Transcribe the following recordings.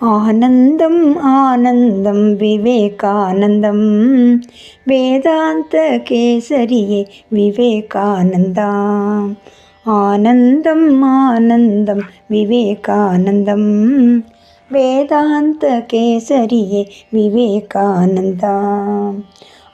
ஆனந்தம் ஆனந்தம் விவேகானந்தம் வேதாந்த கேசரியே விவேகானந்தா ஆனந்தம் ஆனந்தம் விவேகானந்தம் வேதாந்த கேசரியே விவேகானந்தா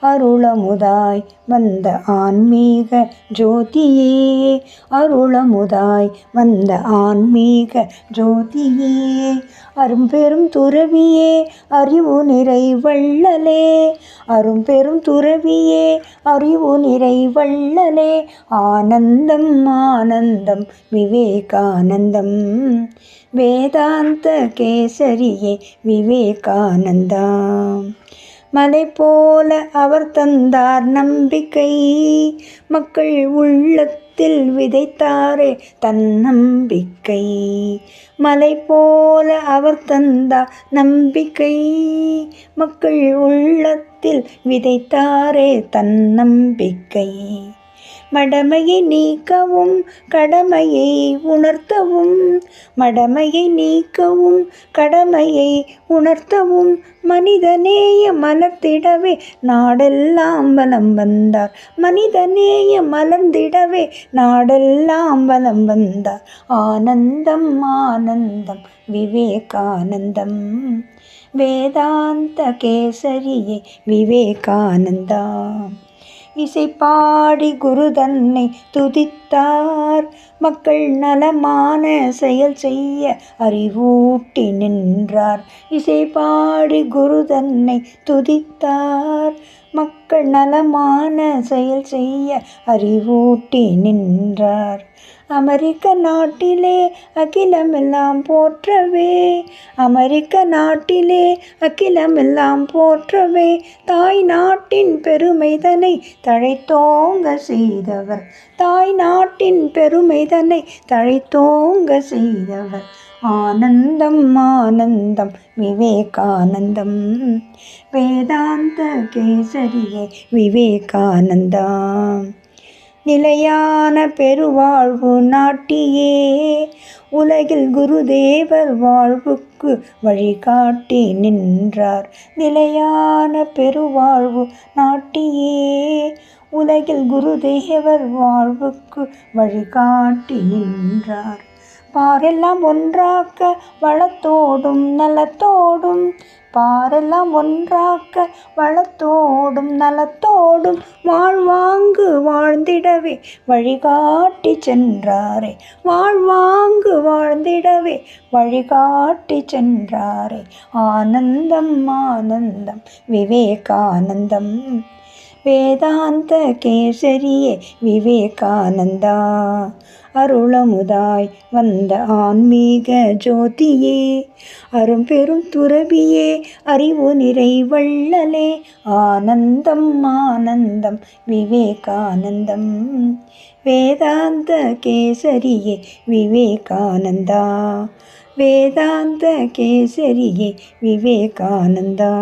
அருளமுதாய் வந்த ஆன்மீக ஜோதியே. அருளமுதாய் வந்த ஆன்மீக ஜோதியே. அரும்பெரும் துறவியே அறிவு நிறை வள்ளலே. அரும்பெரும் துறவியே அறிவு நிறை வள்ளலே. ஆனந்தம் ஆனந்தம் விவேகானந்தம். வேதாந்த கேசரியே விவேகானந்தம் மலை போல அவர் தந்தார் நம்பிக்கை. மக்கள் உள்ளத்தில் விதைத்தாரே தன்னம்பிக்கை. மலை போல அவர் தந்தார் நம்பிக்கை. மக்கள் உள்ளத்தில் விதைத்தாரே தன்னம்பிக்கை. மடமையை நீக்கவும் கடமையை உணர்த்தவும். மடமையை நீக்கவும் கடமையை உணர்த்தவும். மனிதநேய மலர்த்திடவே நாடெல்லாம் வலம் வந்தார். மனிதநேய மலர்ந்திடவே நாடெல்லாம் வலம் வந்தார். ஆனந்தம் ஆனந்தம் விவேகானந்தம். வேதாந்த கேசரியே விவேகானந்தா. இசைப்பாடி குரு தன்னை துதித்தார். மக்கள் நலமான செயல் செய்ய அறிவூட்டி நின்றார். இசைப்பாடி குரு தன்னை துதித்தார். மக்கள் நலமான செயல் செய்ய அறிவூட்டி நின்றார். அமெரிக்க நாட்டிலே அகிலமெல்லாம் போற்றவே அமெரிக்க நாட்டிலே அகிலமெல்லாம் போற்றவே தாய் நாட்டின் பெருமைதனை தழைத்தோங்க செய்தவர். தாய் நாட்டின் பெருமைதனை தழைத்தோங்க செய்தவர். ஆனந்தம் ஆனந்தம் விவேகானந்தம். வேதாந்த கேசரியே விவேகானந்தா. நிலையான பெருவாழ்வு நாட்டியே உலகில் குருதேவர் வாழ்வுக்கு வழிகாட்டி நின்றார். நிலையான பெருவாழ்வு நாட்டியே உலகில் குருதேவர் வாழ்வுக்கு வழிகாட்டி நின்றார். பாரெல்லாம் ஒன்றாக்க வளத்தோடும் நலத்தோடும். பாரெல்லாம் ஒன்றாக்க வளத்தோடும் நலத்தோடும். வாழ்வாங்கு வாழ்ந்திடவே வழிகாட்டி சென்றாரே. வாழ்வாங்கு வாழ்ந்திடவே வழிகாட்டி சென்றாரே. ஆனந்தம் ஆனந்தம் விவேகானந்தம். வேதாந்த கேசரியே விவேகானந்தா அருளமுதாய் வந்த ஆன்மீக ஜோதியே அரும்பெரும் துறவியே அறிவு நிறை வள்ளலே ஆனந்தம் ஆனந்தம் விவேகானந்தம். வேதாந்த கேசரியே விவேகானந்தா வேதாந்த கேசரியே விவேகானந்தா.